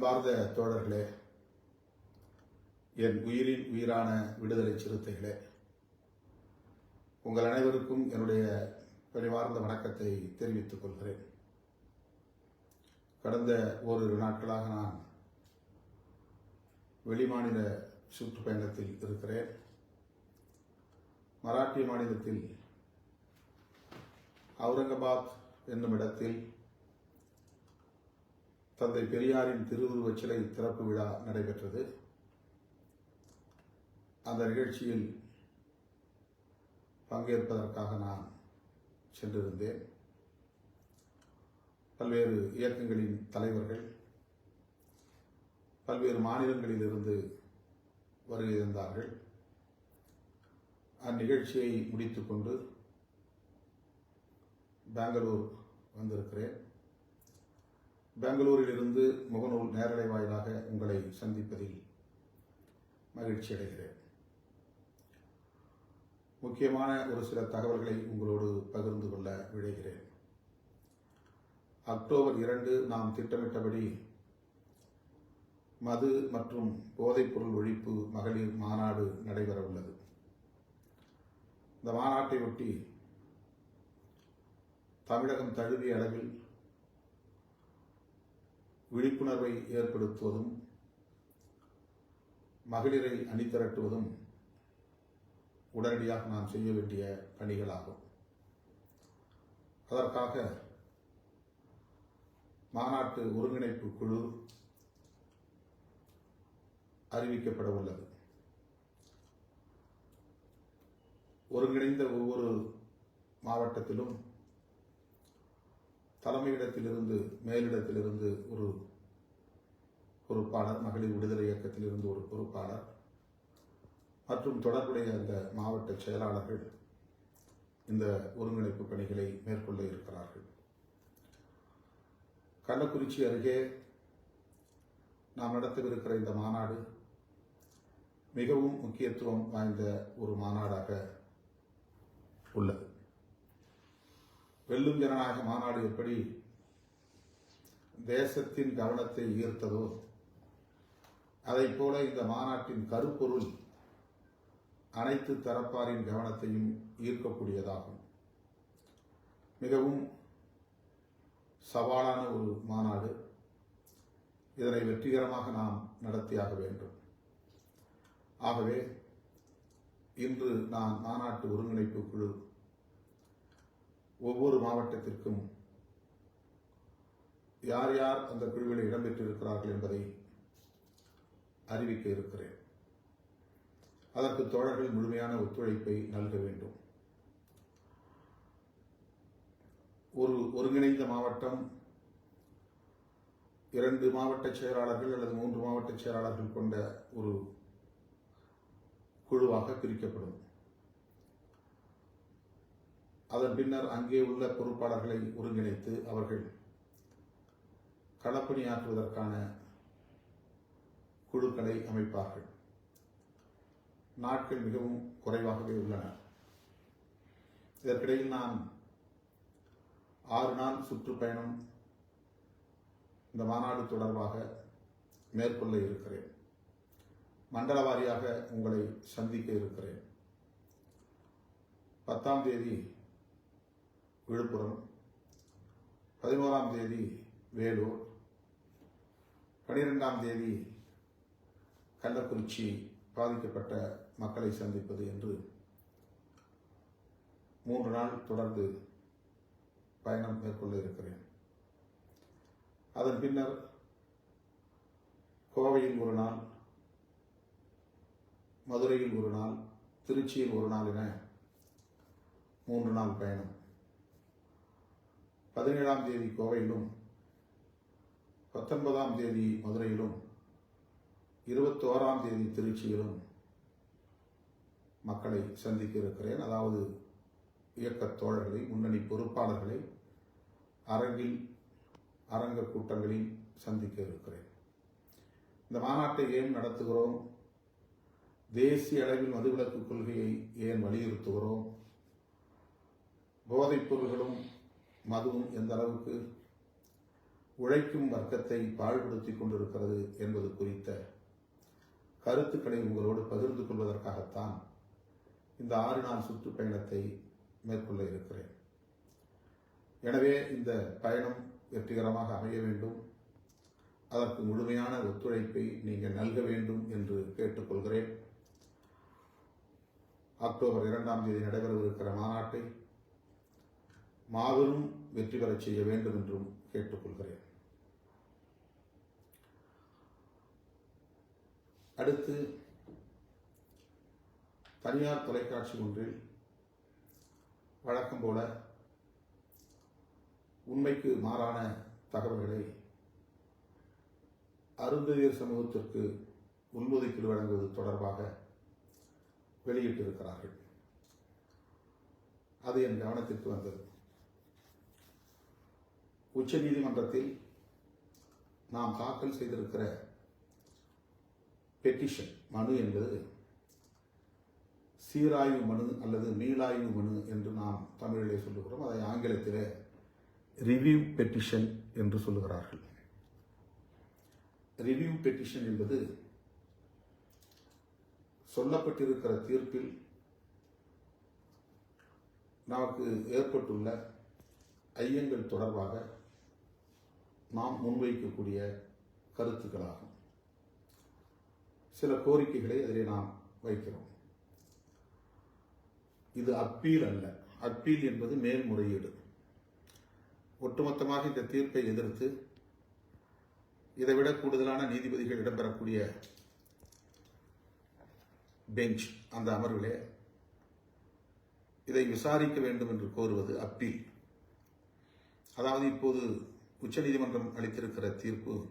அன்பார்ந்த தோழர்களே என் உயிரின் உயிரான விடுதலை சிறுத்தைகளே உங்கள் அனைவருக்கும் என்னுடைய பணிவார்ந்த வணக்கத்தை தெரிவித்துக் கொள்கிறேன். கடந்த ஓரிரு நாட்களாக நான் வெளிமாநில சுற்றுப்பயணத்தில் இருக்கிறேன். மராட்டிய மாநிலத்தில் அவுரங்காபாத் என்னும் இடத்தில் தந்தை பெரியாரின் திருவுருவச் சிலை திறப்பு விழா நடைபெற்றது. அந்த நிகழ்ச்சியில் பங்கேற்பதற்காக நான் சென்றிருந்தேன். பல்வேறு இயக்கங்களின் தலைவர்கள் பல்வேறு மாநிலங்களிலிருந்து வருகை தந்தார்கள். அந்நிகழ்ச்சியை முடித்துக்கொண்டு பெங்களூர் வந்திருக்கிறேன். பெங்களூரிலிருந்து முகநூல் நேரலை வாயிலாக உங்களை சந்திப்பதில் மகிழ்ச்சி அடைகிறேன். முக்கியமான ஒரு சில தகவல்களை உங்களோடு பகிர்ந்து கொள்ள விழைகிறேன். அக்டோபர் இரண்டு நாம் திட்டமிட்டபடி மது மற்றும் போதைப்பொருள் ஒழிப்பு மகளிர் மாநாடு நடைபெற உள்ளது இந்த மாநாட்டை ஒட்டி தமிழகம் தழுவிய அளவில் விழிப்புணர்வை ஏற்படுத்துவதும் மகளிரை அணிதிரட்டுவதும் உடனடியாக நாம் செய்ய வேண்டிய பணிகளாகும். அதற்காக மாநாட்டு ஒருங்கிணைப்பு குழு அறிவிக்கப்பட உள்ளது. ஒருங்கிணைந்த ஒவ்வொரு மாவட்டத்திலும் தலைமையிடத்திலிருந்து மேலிடத்திலிருந்து ஒரு பொறுப்பாளர் மகளிர் விடுதலை இயக்கத்திலிருந்து ஒரு பொறுப்பாளர் மற்றும் தொடர்புடைய அந்த மாவட்ட செயலாளர்கள் இந்த ஒருங்கிணைப்பு பணிகளை மேற்கொள்ள இருக்கிறார்கள். கள்ளக்குறிச்சி அருகே நாம் நடத்தவிருக்கிற இந்த மாநாடு மிகவும் முக்கியத்துவம் வாய்ந்த ஒரு மாநாடாக உள்ளது. வெல்லும் ஜனநாயக மாநாடு எப்படி தேசத்தின் கவனத்தை ஈர்த்ததோ அதைப் போல இந்த மாநாட்டின் கருப்பொருள் அனைத்து தரப்பாரின் கவனத்தையும் ஈர்க்கக்கூடியதாகும். மிகவும் சவாலான ஒரு மாநாடு. இதனை வெற்றிகரமாக நாம் நடத்தியாக வேண்டும். ஆகவே இன்று நான் மாநாட்டு ஒருங்கிணைப்பு குழு ஒவ்வொரு மாவட்டத்திற்கும் யார் யார் அந்த குழுவில் இடம்பெற்றிருக்கிறார்கள் என்பதை அறிவிக்க இருக்கிறேன். அதற்கு தோழர்கள் முழுமையான ஒத்துழைப்பை நல்க வேண்டும். ஒரு ஒருங்கிணைந்த மாவட்டம் இரண்டு மாவட்ட செயலாளர்கள் அல்லது மூன்று மாவட்ட செயலாளர்கள் கொண்ட ஒரு குழுவாக பிரிக்கப்படும். அதன் பின்னர் அங்கே உள்ள பொறுப்பாளர்களை ஒருங்கிணைத்து அவர்கள் களப்பணியாற்றுவதற்கான குழுக்களை அமைப்பார்கள். நாட்கள் மிகவும் குறைவாகவே உள்ளன. இதற்கிடையில் நான் ஆறு நாள் சுற்றுப்பயணம் இந்த மாநாடு தொடர்பாக மேற்கொள்ள இருக்கிறேன். மண்டல வாரியாக உங்களை சந்திக்க இருக்கிறேன். பத்தாம் தேதி விழுப்புரம். பதினோராம் தேதி வேலூர். பனிரெண்டாம் தேதி கள்ளக்குறிச்சி பாதிக்கப்பட்ட மக்களை சந்திப்பது என்று மூன்று நாள் தொடர்ந்து பயணம் மேற்கொள்ள இருக்கிறேன். அதன் பின்னர் கோவையில் ஒரு நாள் மதுரையில் ஒரு நாள் திருச்சியில் ஒரு நாள் என மூன்று நாள் பயணம். பதினேழாம் தேதி கோவையிலும் பத்தொன்பதாம் தேதி மதுரையிலும் இருபத்தோராம் தேதி திருச்சியிலும் மக்களை சந்திக்க இருக்கிறேன். அதாவது இயக்கத் தோழர்களை முன்னணி பொறுப்பாளர்களை அரங்கில் அரங்க கூட்டங்களில் சந்திக்க இருக்கிறேன். இந்த மாநாட்டை ஏன் நடத்துகிறோம்? தேசிய அளவில் மதுவிலக்கு கொள்கையை ஏன் வலியுறுத்துகிறோம்? போதைப் பொருள்களும் மதுவும் எந்த அளவுக்கு உழைக்கும் வர்க்கத்தை பாழ்படுத்தி கொண்டிருக்கிறது என்பது குறித்த கருத்துக்களை உங்களோடு பகிர்ந்து கொள்வதற்காகத்தான் இந்த ஆறு நாள் சுற்றுப்பயணத்தை மேற்கொள்ள இருக்கிறேன். எனவே இந்த பயணம் வெற்றிகரமாக அமைய வேண்டும். அதற்கு முழுமையான ஒத்துழைப்பை நீங்கள் நல்க வேண்டும் என்று கேட்டுக்கொள்கிறேன். அக்டோபர் இரண்டாம் தேதி நடைபெறவிருக்கிற மாநாட்டை மாபெரும் வெற்றி பெறச் செய்ய வேண்டும் என்றும் கேட்டுக்கொள்கிறேன். அடுத்து தனியார் தொலைக்காட்சி ஒன்றில் வழக்கம் போல உண்மைக்கு மாறான தகவல்களை அருந்ததியர் சமூகத்திற்கு உள்ஒதுக்கீடு வழங்குவது தொடர்பாக வெளியிட்டிருக்கிறார்கள். அது என் கவனத்திற்கு வந்தது. உச்ச நீதிமன்றத்தில் நாம் தாக்கல் செய்திருக்கிற பெட்டிஷன் மனு என்பது சீராய்வு மனு அல்லது மீளாய்வு மனு என்று நாம் தமிழிலே சொல்லுகிறோம். அதை ஆங்கிலத்தில் ரிவ்யூ பெட்டிஷன் என்று சொல்லுகிறார்கள். ரிவ்யூ பெட்டிஷன் என்பது சொல்லப்பட்டிருக்கிற தீர்ப்பில் நமக்கு ஏற்பட்டுள்ள ஐயங்கள் தொடர்பாக நாம் முன்வைக்கக்கூடிய கருத்துக்களாகும். சில கோரிக்கைகளை அதிலே நாம் வைக்கிறோம். இது அப்பீல் அல்ல. அப்பீல் என்பது மேல்முறையீடு. ஒட்டுமொத்தமாக இந்த தீர்ப்பை எதிர்த்து இதைவிட கூடுதலான நீதிபதிகள் இடம்பெறக்கூடிய பெஞ்ச் அந்த அமர்விலே இதை விசாரிக்க வேண்டும் என்று கோருவது அப்பீல். அதாவது இப்போது உச்சநீதிமன்றம் அளித்திருக்கிற தீர்ப்பு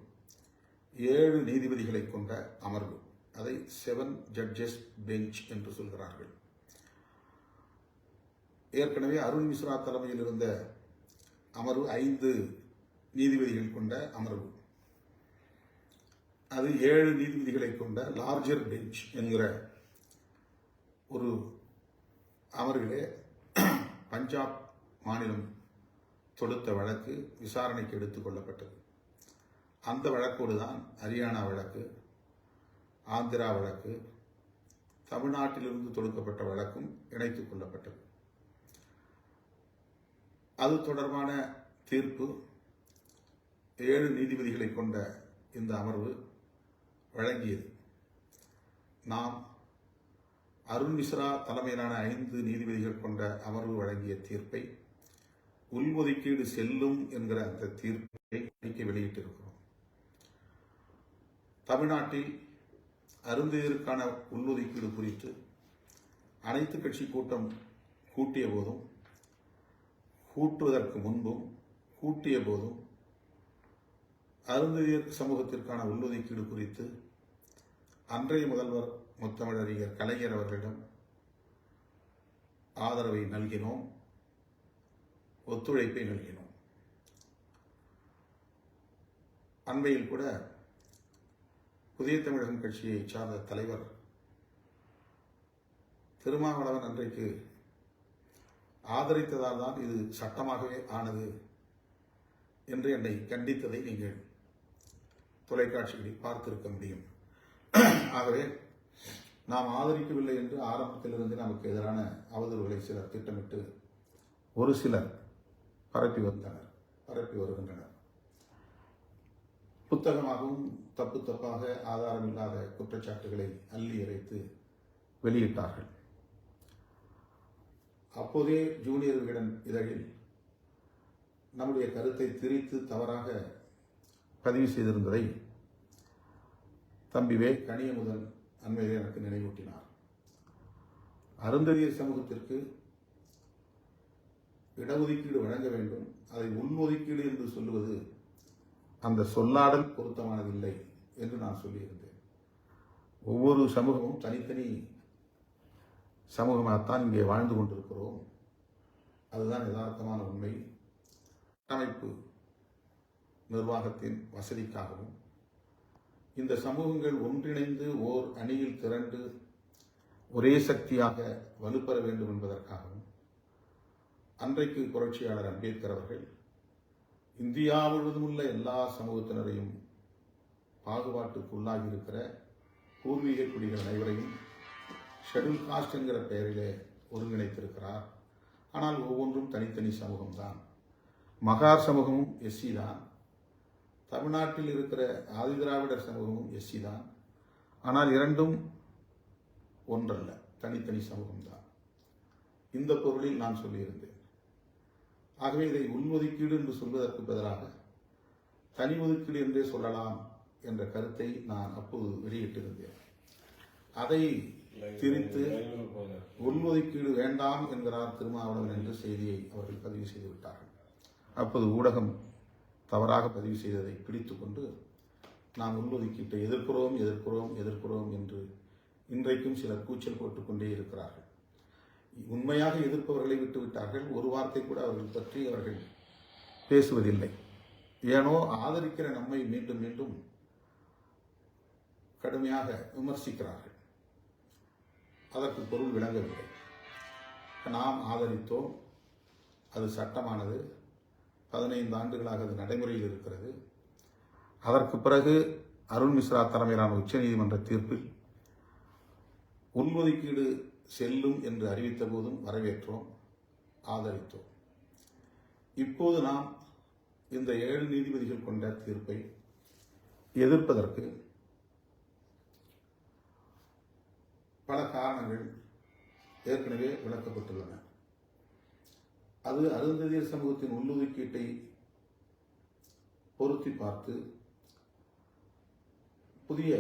ஏழு நீதிபதிகளை கொண்ட அமர்வு. அதை செவன் ஜட்ஜஸ் பெஞ்ச் என்று சொல்கிறார்கள். ஏற்கனவே அருண் மிஸ்ரா தலைமையில் இருந்த அமர்வு ஐந்து நீதிபதிகள் கொண்ட அமர்வு. அது ஏழு நீதிபதிகளை கொண்ட லார்ஜர் பெஞ்ச் என்கிற ஒரு அமர்விலே பஞ்சாப் மாநிலம் தொடுத்த வழக்கு விசாரணைக்கு எடுத்துக் கொள்ளப்பட்டது. அந்த வழக்கோடு தான் ஹரியானா வழக்கு ஆந்திரா வழக்கு தமிழ்நாட்டிலிருந்து தொடுக்கப்பட்ட வழக்கும் இணைத்துக் கொள்ளப்பட்டது. அது தொடர்பான தீர்ப்பு ஏழு நீதிபதிகளை கொண்ட இந்த அமர்வு வழங்கியது. நாம் அருண் மிஸ்ரா தலைமையிலான ஐந்து நீதிபதிகள் கொண்ட அமர்வு வழங்கிய தீர்ப்பை உள்ஒதுக்கீடு செல்லும் என்கிற அந்த தீர்ப்பை அறிக்கை வெளியிட்டிருக்கிறோம். தமிழ்நாட்டில் அருந்தையருக்கான உள்ஒதுக்கீடு குறித்து அனைத்து கட்சி கூட்டம் கூட்டிய போதும் கூட்டுவதற்கு முன்பும் கூட்டிய போதும் அருந்ததியர் சமூகத்திற்கான உள்ஒதுக்கீடு குறித்து அன்றைய முதல்வர் முத்தமிழறிஞர் கலைஞர் அவர்களிடம் ஆதரவை நல்கினோம். ஒத்துழைப்பை நல்கினோம். அண்மையில் கூட புதிய தமிழகம் கட்சியை சார்ந்த தலைவர் திருமாவளவன் அன்றைக்கு ஆதரித்ததால் தான் இது சட்டமாகவே ஆனது என்று என்னை கண்டித்ததை நீங்கள் தொலைக்காட்சிகளில் பார்த்திருக்க முடியும். ஆகவே நாம் ஆதரிக்கவில்லை என்று ஆரம்பத்திலிருந்து நமக்கு எதிரான அவதூறுகளை சிலர் திட்டமிட்டு ஒரு சிலர் பரப்பி வந்தனர் பரப்பி வருகின்றனர். புத்தகமாகவும் தப்பு தப்பாக ஆதாரமில்லாத குற்றச்சாட்டுகளை அள்ளி இறைத்து வெளியிட்டார்கள். அப்போதே ஜூனியர் விகடன் இதழில் நம்முடைய கருத்தை திரித்து தவறாக பதிவு செய்திருந்ததை தம்பி வே. கனியமுதன் அண்மையிலே எனக்கு நினைவூட்டினார். அருந்ததிய சமூகத்திற்கு இடஒதுக்கீடு வழங்க வேண்டும். அதை உள்ஒதுக்கீடு என்று சொல்லுவது அந்த சொல்லாடல் பொருத்தமானதில்லை என்று நான் சொல்லியிருந்தேன். ஒவ்வொரு சமூகமும் தனித்தனி சமூகமாகத்தான் இங்கே வாழ்ந்து கொண்டிருக்கிறோம். அதுதான் யதார்த்தமான உண்மை. கட்டமைப்பு நிர்வாகத்தின் வசதிக்காகவும் இந்த சமூகங்கள் ஒன்றிணைந்து ஓர் அணியில் திரண்டு ஒரே சக்தியாக வலுப்பெற வேண்டும் என்பதற்காகவும் அன்றைக்கு புரட்சியாளர் அம்பேத்கர் அவர்கள் இந்தியா முழுவதும் உள்ள எல்லா சமூகத்தினரையும் பாகுபாட்டுக்குள்ளாகி இருக்கிற பூர்வீக குடிகள் அனைவரையும் ஷெடியூல் காஸ்ட் என்கிற பெயரிலே ஒருங்கிணைத்திருக்கிறார். ஆனால் ஒவ்வொன்றும் தனித்தனி சமூகம்தான். மகார் சமூகமும் எஸ்சி தான் தமிழ்நாட்டில் இருக்கிற ஆதிதிராவிடர் சமூகமும் எஸ்சி தான் ஆனால் இரண்டும் ஒன்றல்ல தனித்தனி சமூகம்தான். இந்த பொருளில் நான் சொல்லியிருந்தேன். ஆகவே இதை உள்ஒதுக்கீடு என்று சொல்வதற்கு பதிலாக தனி ஒதுக்கீடு என்றே சொல்லலாம் என்ற கருத்தை நான் அப்போது வெளியிட்டிருந்தேன். அதை திரித்து உள்ஒதுக்கீடு வேண்டாம் என்கிறார் திருமாவளவன் என்ற செய்தியை அவர்கள் பதிவு செய்து விட்டார்கள். அப்போது ஊடகம் தவறாக பதிவு செய்ததை பிடித்து கொண்டு நாம் உள்ஒதுக்கீட்டை எதிர்க்கிறோம் எதிர்க்கிறோம் எதிர்க்கிறோம் என்று இன்றைக்கும் சிலர் கூச்சல் போட்டுக்கொண்டே இருக்கிறார்கள். உண்மையாக எதிர்ப்பவர்களை விட்டுவிட்டார்கள். ஒரு வார்த்தை கூட அவர்கள் பற்றி அவர்கள் பேசுவதில்லை. ஏனோ ஆதரிக்கிற நம்மை மீண்டும் மீண்டும் கடுமையாக விமர்சிக்கிறார்கள். அதற்கு பொருள் விளங்கவில்லை. நாம் ஆதரித்தோம். அது சட்டமானது. பதினைந்து ஆண்டுகளாக அது நடைமுறையில் இருக்கிறது. அதற்கு பிறகு அருண் மிஸ்ரா தலைமையிலான உச்சநீதிமன்ற தீர்ப்பில் உள்ஒதுக்கீடு செல்லும் என்று அறிவித்த போதும் வரவேற்றோம் ஆதரித்தோம். இப்போது நாம் இந்த ஏழு நீதிபதிகள் கொண்ட தீர்ப்பை எதிர்ப்பதற்கு பல காரணங்கள் ஏற்கனவே விளக்கப்பட்டுள்ளன. அது அருந்ததியர் சமூகத்தின் உள்ளுதுக்கீட்டை பொருத்தி பார்த்து புதிய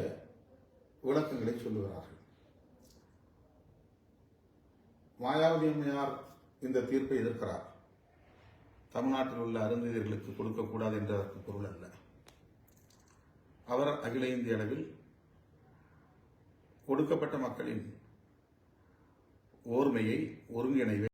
விளக்கங்களை சொல்லுகிறார்கள். மாயாவதி அம்மையார் இந்த தீர்ப்பை எதிர்க்கிறார். தமிழ்நாட்டில் உள்ள அருந்ததியர்களுக்கு கொடுக்கக்கூடாது என்றதற்கு பொருள் அல்ல. அவர் அகில இந்திய அளவில் கொடுக்கப்பட்ட மக்களின் ஓர்மையை ஒருங்கிணைவை